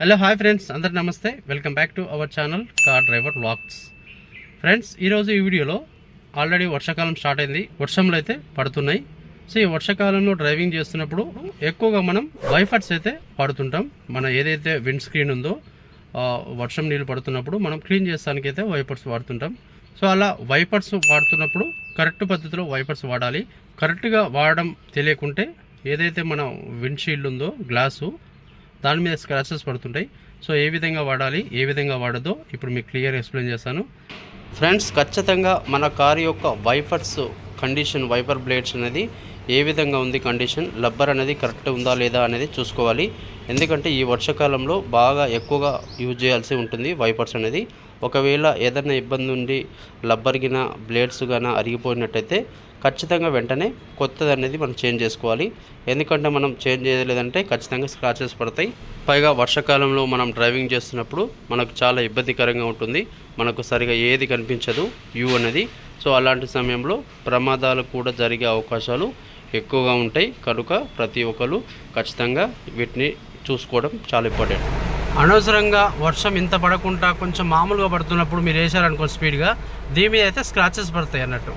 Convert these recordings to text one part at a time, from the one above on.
Hello hi friends అందరు నమస్తే. Welcome back to our channel car driver vlogs friends ఈరోజు ఈ వీడియోలో ఆల్రెడీ వర్షాకాలం స్టార్ట్ అయింది. వర్షంలో అయితే పడుతున్నాయి. సో ఈ వర్షాకాలంలో డ్రైవింగ్ చేస్తున్నప్పుడు ఎక్కువగా మనం వైఫర్స్ అయితే వాడుతుంటాం. మన ఏదైతే విండ్ స్క్రీన్ ఉందో వర్షం నీళ్ళు పడుతున్నప్పుడు మనం క్లీన్ చేస్తానికి అయితే వైపర్స్ వాడుతుంటాం. సో అలా వైపర్స్ వాడుతున్నప్పుడు కరెక్ట్ పద్ధతిలో వైపర్స్ వాడాలి. కరెక్ట్గా వాడడం తెలియకుంటే ఏదైతే మన విండ్షీల్డ్ ఉందో గ్లాసు దాని మీద స్క్రాచెస్ పడుతుంటాయి. సో ఏ విధంగా వాడాలి ఏ విధంగా వాడదో ఇప్పుడు మీకు క్లియర్ ఎక్స్ప్లెయిన్ చేస్తాను. ఫ్రెండ్స్ ఖచ్చితంగా మన కారు యొక్క వైపర్స్ కండిషన్ వైపర్ బ్లేడ్స్ అనేది ఏ విధంగా ఉంది కండిషన్ రబ్బర్ అనేది కరెక్ట్ ఉందా లేదా అనేది చూసుకోవాలి. ఎందుకంటే ఈ వర్షాకాలంలో బాగా ఎక్కువగా యూజ్ చేయాల్సి ఉంటుంది వైపర్స్ అనేది. ఒకవేళ ఏదైనా ఇబ్బంది ఉండి లబ్బర్ గిన బ్లేడ్స్ గాన అరిగిపోయినట్టయితే ఖచ్చితంగా వెంటనే కొత్తది అనేది మనం చేంజ్ చేసుకోవాలి. ఎందుకంటే మనం చేంజ్ చేయలేదంటే ఖచ్చితంగా స్క్రాచెస్ పడతాయి. పైగా వర్షాకాలంలో మనం డ్రైవింగ్ చేస్తున్నప్పుడు మనకు చాలా ఇబ్బందికరంగా ఉంటుంది. మనకు సరిగా ఏది కనిపించదు వ్యూ అనేది. సో అలాంటి సమయంలో ప్రమాదాలు కూడా జరిగే అవకాశాలు ఎక్కువగా ఉంటాయి. కనుక ప్రతి ఒక్కరు ఖచ్చితంగా వీటిని చూసుకోవడం చాలా ఇంపార్టెంట్. అనవసరంగా వర్షం ఇంత పడకుండా కొంచెం మామూలుగా పడుతున్నప్పుడు మీరు వేసారనుకో స్పీడ్గా దీని మీద అయితే స్క్రాచెస్ పడతాయి అన్నట్టు.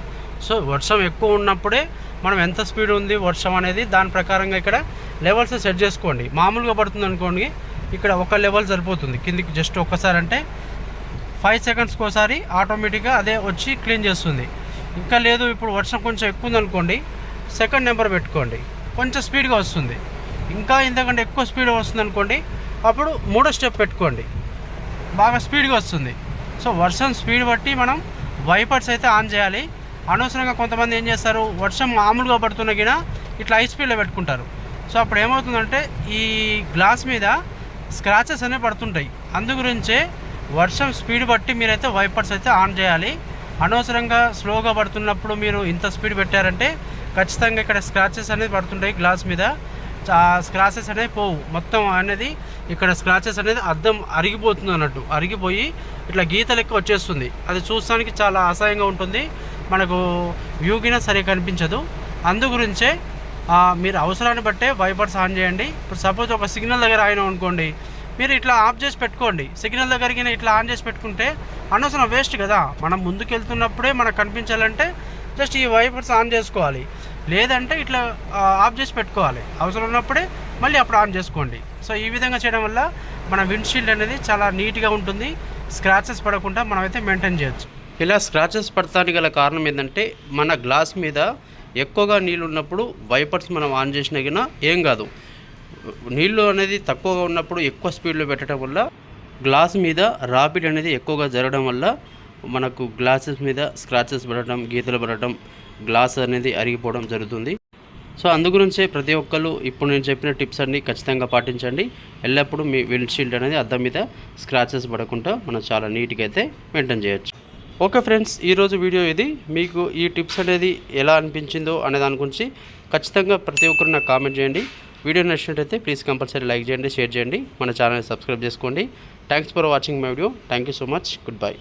సో వర్షం ఎక్కువ ఉన్నప్పుడే మనం ఎంత స్పీడ్ ఉంది వర్షం అనేది దాని ప్రకారంగా ఇక్కడ లెవెల్స్ సెట్ చేసుకోండి. మామూలుగా పడుతుంది అనుకోండి ఇక్కడ ఒక లెవెల్ సరిపోతుంది. కిందికి జస్ట్ ఒక్కసారి అంటే ఫైవ్ సెకండ్స్కి ఒకసారి ఆటోమేటిక్గా అదే వచ్చి క్లీన్ చేస్తుంది. ఇంకా లేదు ఇప్పుడు వర్షం కొంచెం ఎక్కువ ఉందనుకోండి సెకండ్ నెంబర్ పెట్టుకోండి. కొంచెం స్పీడ్గా వస్తుంది. ఇంకా ఇంతకంటే ఎక్కువ స్పీడ్ వస్తుంది అనుకోండి అప్పుడు మూడో స్టెప్ పెట్టుకోండి. బాగా స్పీడ్గా వస్తుంది. సో వర్షం స్పీడ్ బట్టి మనం వైపర్స్ అయితే ఆన్ చేయాలి. అనవసరంగా కొంతమంది ఏం చేస్తారు వర్షం మామూలుగా పడుతున్న గిన ఇట్లా హై స్పీడ్లో పెట్టుకుంటారు. సో అప్పుడు ఏమవుతుందంటే ఈ గ్లాస్ మీద స్క్రాచెస్ అనేవి పడుతుంటాయి. అందు గురించే వర్షం స్పీడ్ బట్టి మీరైతే వైపర్స్ అయితే ఆన్ చేయాలి. అనవసరంగా స్లోగా పడుతున్నప్పుడు మీరు ఇంత స్పీడ్ పెట్టారంటే ఖచ్చితంగా ఇక్కడ స్క్రాచెస్ అనేది పడుతుంటాయి గ్లాస్ మీద. ఆ స్క్రాచెస్ అనేవి పోవు. మొత్తం అనేది ఇక్కడ స్క్రాచెస్ అనేది అద్దం అరిగిపోతుంది అన్నట్టు. అరిగిపోయి ఇట్లా గీత లెక్క వచ్చేస్తుంది. అది చూస్తానికి చాలా అసహ్యంగా ఉంటుంది. మనకు వ్యూగినా సరే కనిపించదు. అందుగురించే మీరు అవసరాన్ని బట్టే వైపర్స్ ఆన్ చేయండి. ఇప్పుడు సపోజ్ ఒక సిగ్నల్ దగ్గర ఆయన అనుకోండి మీరు ఇట్లా ఆఫ్ చేసి పెట్టుకోండి. సిగ్నల్ దగ్గరికి ఇట్లా ఆన్ చేసి పెట్టుకుంటే అనవసరం వేస్ట్ కదా. మనం ముందుకు వెళ్తున్నప్పుడే మనకు కనిపించాలంటే జస్ట్ ఈ వైపర్స్ ఆన్ చేసుకోవాలి. లేదంటే ఇట్లా ఆఫ్ చేసి పెట్టుకోవాలి. అవసరం ఉన్నప్పుడే మళ్ళీ అప్పుడు ఆన్ చేసుకోండి. సో ఈ విధంగా చేయడం వల్ల మన విండ్షీల్డ్ అనేది చాలా నీట్గా ఉంటుంది. స్క్రాచెస్ పడకుండా మనమైతే మెయింటైన్ చేయొచ్చు. ఇలా స్క్రాచెస్ పడటానికి గల కారణం ఏంటంటే మన గ్లాస్ మీద ఎక్కువగా నీళ్ళు ఉన్నప్పుడు వైపర్స్ మనం ఆన్ చేసినా గిన ఏం కాదు. నీళ్ళు అనేది తక్కువగా ఉన్నప్పుడు ఎక్కువ స్పీడ్లో పెట్టడం వల్ల గ్లాస్ మీద రాపిడ్ అనేది ఎక్కువగా జరగడం వల్ల మనకు గ్లాసెస్ మీద స్క్రాచెస్ పడటం గీతలు పడటం గ్లాస్ అనేది అరిగిపోవడం జరుగుతుంది. సో అందుగురించే ప్రతి ఒక్కరు ఇప్పుడు నేను చెప్పిన టిప్స్ అన్ని ఖచ్చితంగా పాటించండి. ఎల్లప్పుడూ మీ విండ్షీల్డ్ అనేది అద్దం మీద స్క్రాచెస్ పడకుండా మనం చాలా నీట్గా అయితే మెయింటైన్ చేయొచ్చు. ఓకే ఫ్రెండ్స్ ఈరోజు వీడియో ఇది. మీకు ఈ టిప్స్ అనేది ఎలా అనిపించిందో అనే దాని గురించి ఖచ్చితంగా ప్రతి ఒక్కరు నాకు కామెంట్ చేయండి. వీడియో నచ్చినట్టయితే ప్లీజ్ కంపల్సరీ లైక్ చేయండి షేర్ చేయండి. మన ఛానల్ని సబ్స్క్రైబ్ చేసుకోండి. Thanks for watching my video. Thank you so much. Goodbye.